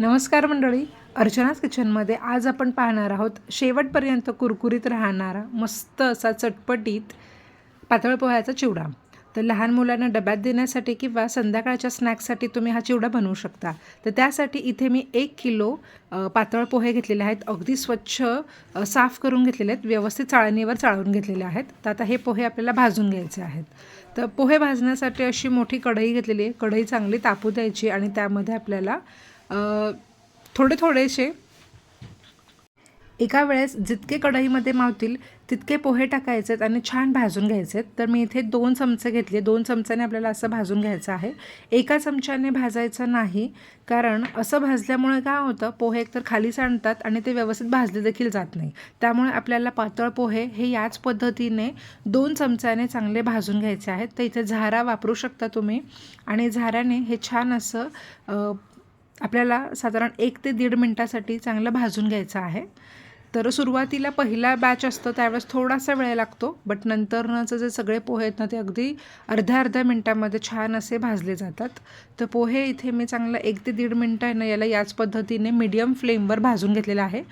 नमस्कार मंडळी. अर्चनाच किचनमध्ये आज आपण पाहणार आहोत शेवटपर्यंत कुरकुरीत राहणारा मस्त असा चटपटीत पातळ पोह्याचा चिवडा. तर लहान मुलांना डब्यात देण्यासाठी किंवा संध्याकाळच्या स्नॅक्ससाठी तुम्ही हा चिवडा बनवू शकता. तर त्यासाठी इथे मी एक किलो पातळ पोहे घेतलेले आहेत. अगदी स्वच्छ साफ करून घेतलेले आहेत. व्यवस्थित चाळणीवर चाळून घेतलेले आहेत. तर आता हे पोहे आपल्याला भाजून घ्यायचे आहेत. तर पोहे भाजण्यासाठी अशी मोठी कढई घेतलेली आहे. कढई चांगली तापू द्यायची आणि त्यामध्ये आपल्याला थोडे थोडेसे. एका वेळेस जितके कढईमध्ये मावतील तितके पोहे टाकायचे आहेत आणि छान भाजून घ्यायचे आहेत तर मी इथे दोन चमचे घेतले. दोन चमच्याने आपल्याला असं भाजून घ्यायचं आहे. एका चमच्याने भाजायचं नाही कारण असं भाजल्यामुळे काय होतं पोहे एकतर खाली सांडतात आणि ते व्यवस्थित भाजले देखील जात नाही. त्यामुळे आपल्याला पातळ पोहे हे याच पद्धतीने दोन चमच्याने चांगले भाजून घ्यायचे आहेत. तर इथे झारा वापरू शकता तुम्ही. आणि झाऱ्याने हे छान असं आपल्याला साधारण एक ते दीड मिनटासाठी चांगलं भाजून घ्यायचं आहे. तर सुरुवातीला पहिला बॅच असतो त्यावेळेस थोडासा वेळ लागतो बट नंतरचं जे सगळे पोहे आहेत ना ते अगदी अर्ध्या अर्ध्या मिनटामध्ये छान असे भाजले जातात. तर पोहे इथे मी चांगलं एक ते दीड मिनटं आहे ना याला याच पद्धतीने मीडियम फ्लेमवर भाजून घेतलेला आहे.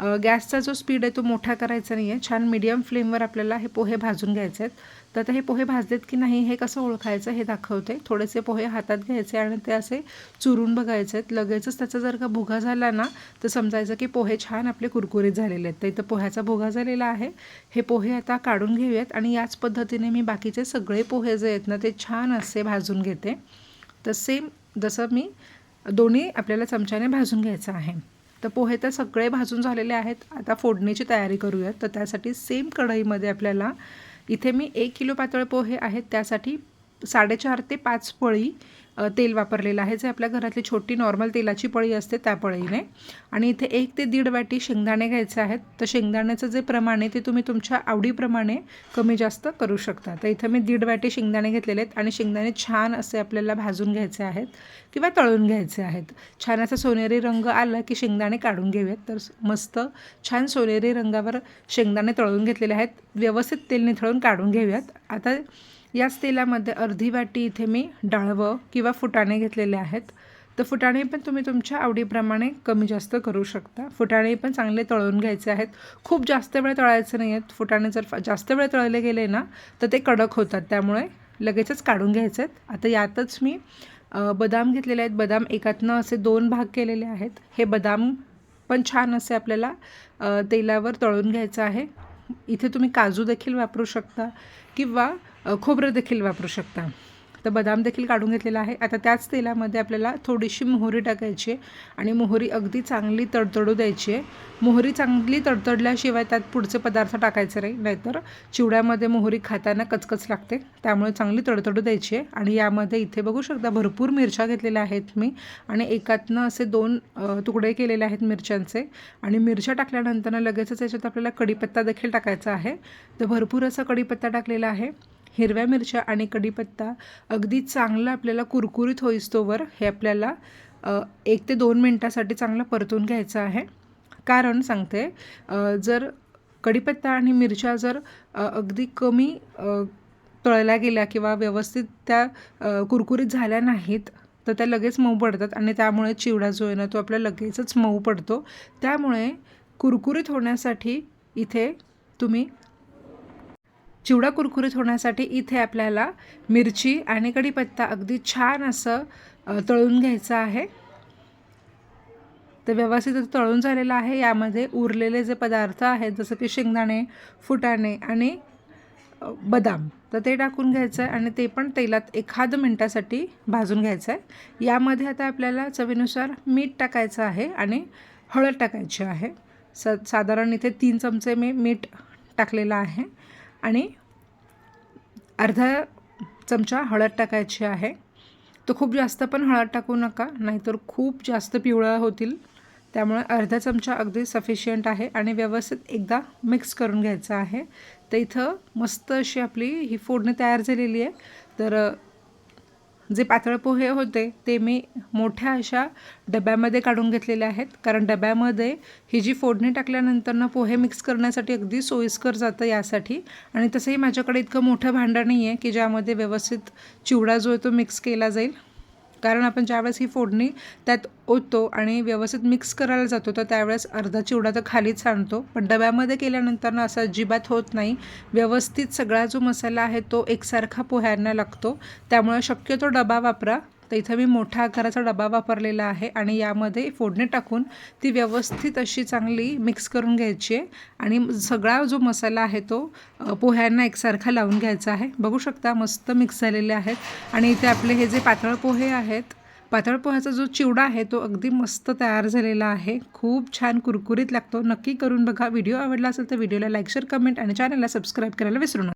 गॅसचा जो स्पीड आहे तो मोठा करायचा नाही आहे छान मीडियम फ्लेमवर आपल्याला हे पोहे भाजून घ्यायचे आहेत. तर आता हे पोहे भाजलेत की नाही हे कसं ओळखायचं हे दाखवते. थोडेसे पोहे हातात घ्यायचे आणि ते असे चुरून बघायचे आहेत. लगेचच त्याचा जर का भुगा झाला ना तर समजायचं की पोहे छान आपले कुरकुरीत झालेले आहेत. तर इथं पोह्याचा भुगा झालेला आहे. हे पोहे आता काढून घेऊयात आणि याच पद्धतीने मी बाकीचे सगळे पोहे जे आहेत ना ते छान असे भाजून घेते. तर सेम जसं मी दोन्ही आपल्याला चमच्याने भाजून घ्यायचं आहे. तर पोहे तर सगळे भाजून झालेले आहेत. आता फोडणीची तयारी करूयात. तर त्यासाठी सेम कढईमध्ये आपल्याला इथे मी एक किलो पातळ पोहे आहेत. त्यासाठी साडेचार ते पाच पळी तेल वापरलेलं आहे. जे आपल्या घरातली छोटी नॉर्मल तेलाची पळी असते त्या पळीने. आणि इथे एक ते दीड वाटी शेंगदाणे घ्यायचे आहेत. तर शेंगदाण्याचं जे प्रमाण आहे ते तुम्ही तुमच्या आवडीप्रमाणे कमी जास्त करू शकता. तर इथं मी दीड वाटी शेंगदाणे घेतलेले आहेत आणि शेंगदाणे छान असे आपल्याला भाजून घ्यायचे आहेत किंवा तळून घ्यायचे आहेत. छान असा सोनेरी रंग आला की शेंगदाणे काढून घेऊयात. तर मस्त छान सोनेरी रंगावर शेंगदाणे तळून घेतलेले आहेत. व्यवस्थित तेल निथळून काढून घेऊयात. आता याच तेलामध्ये अर्धी वाटी इथे मी डाळवं किंवा फुटाणे घेतलेले आहेत. तर फुटाणे पण तुम्ही तुमच्या आवडीप्रमाणे कमी जास्त करू शकता. फुटाणे पण चांगले तळून घ्यायचे आहेत. खूप जास्त वेळ तळायचे नाही आहेत फुटाणे जर जास्त वेळ तळले गेले ना तर ते कडक होतात. त्यामुळे लगेचच काढून घ्यायचे आहेत. आता यातच मी बदाम घेतलेले आहेत. बदाम एकातनं असे दोन भाग केलेले आहेत. हे बदाम पण छान असे आपल्याला तेलावर तळून घ्यायचं आहे. इथे तुम्ही काजू देखील वापरू शकता. किंवा खोबरं देखील वापरू शकता. तर बदाम देखील काढून घेतलेला आहे. आता त्याच तेलामध्ये आपल्याला थोडीशी मोहरी टाकायची आहे आणि मोहरी अगदी चांगली तडतडू द्यायची आहे. मोहरी चांगली तडतडल्याशिवाय त्यात पुढचे पदार्थ टाकायचे नाही नाहीतर चिवड्यामध्ये मोहरी खाताना कचकच लागते. त्यामुळे चांगली तडतडू द्यायची आहे. आणि यामध्ये इथे बघू शकता भरपूर मिरच्या घेतलेल्या आहेत मी. आणि एकातनं असे दोन तुकडे केलेले आहेत मिरच्यांचे. आणि मिरच्या टाकल्यानंतर लगेचच याच्यात आपल्याला कढीपत्ता देखील टाकायचा आहे. तर भरपूर असा कढीपत्ता टाकलेला आहे. हिरव्या मिरच्या आणि कढीपत्ता अगदी चांगलं आपल्याला कुरकुरीत होईस्तोवर हे आपल्याला एक ते दोन मिनटासाठी चांगलं परतून घ्यायचं आहे. कारण सांगते जर कढीपत्ता आणि मिरच्या जर अगदी कमी तळल्या गेल्या किंवा व्यवस्थित त्या कुरकुरीत झाल्या नाहीत तर त्या लगेच मऊ पडतात आणि त्यामुळे चिवडा जो आहे ना तो आपल्या लगेचच मऊ पडतो. त्यामुळे कुरकुरीत होण्यासाठी इथे तुम्ही चिवडा कुरकुरीत होण्यासाठी इथे आपल्याला मिरची आणि कढीपत्ता अगदी छान असं तळून घ्यायचं आहे. तर व्यवस्थित तळून झालेलं आहे. यामध्ये उरलेले जे पदार्थ आहेत जसं की शेंगदाणे फुटाणे आणि बदाम तर ते टाकून घ्यायचं आहे आणि ते पण तेलात एखाद मिनटासाठी भाजून घ्यायचं आहे. यामध्ये आता आपल्याला चवीनुसार मीठ टाकायचं आहे आणि हळद टाकायची आहे. स साधारण इथे तीन चमचे मी मीठ टाकलेलं आहे. आणि अर्धा चमचा हळद टाकायची आहे. तो खूप जास्त पण हळद टाकू नका नाहीतर खूप जास्त पिवळं होतील. त्यामुळे अर्धा चमचा अगदी सफिशियंट आहे आणि व्यवस्थित एकदा मिक्स करून घ्यायचं आहे. तर इथं मस्त अशी आपली ही फोडणी तयार झालेली आहे. तर जे पातळ पोहे होते ते मी मोठ्या अशा डब्यामध्ये काढून घेतलेले आहेत. कारण डब्यामध्ये ही जी फोडणी टाकल्यानंतरनं पोहे मिक्स करण्यासाठी अगदी सोयीस्कर जातं यासाठी. आणि तसंही माझ्याकडे इतकं मोठं भांडं नाही आहे की ज्यामध्ये व्यवस्थित चिवडा जो आहे तो मिक्स केला जाईल. कारण आपण ज्यावेळेस ही फोडणी त्यात ओततो आणि व्यवस्थित मिक्स करायला जातो तर त्यावेळेस अर्धा चिवडा तर खालीच सांडतो पण डब्यामध्ये केल्यानंतर ना असं अजिबात होत नाही. व्यवस्थित सगळा जो मसाला आहे तो एकसारखा पोह्यांना लागतो. त्यामुळे शक्यतो डबा वापरा. तर इथं मी मोठ्या आकाराचा डबा वापरलेला आहे आणि यामध्ये फोडणी टाकून ती व्यवस्थित अशी चांगली मिक्स करून घ्यायची आहे. आणि सगळा जो मसाला आहे तो पोह्यांना एकसारखा लावून घ्यायचा आहे. बघू शकता मस्त मिक्स झालेले आहेत. आणि इथे आपले हे जे पातळ पोहे आहेत पातळ पोह्याचा जो चिवडा आहे तो अगदी मस्त तयार झालेला आहे. खूप छान कुरकुरीत लागतो. नक्की करून बघा. व्हिडिओ आवडला असेल तर व्हिडिओला लाईक शेअर कमेंट आणि चॅनलला सबस्क्राईब करायला विसरू नका.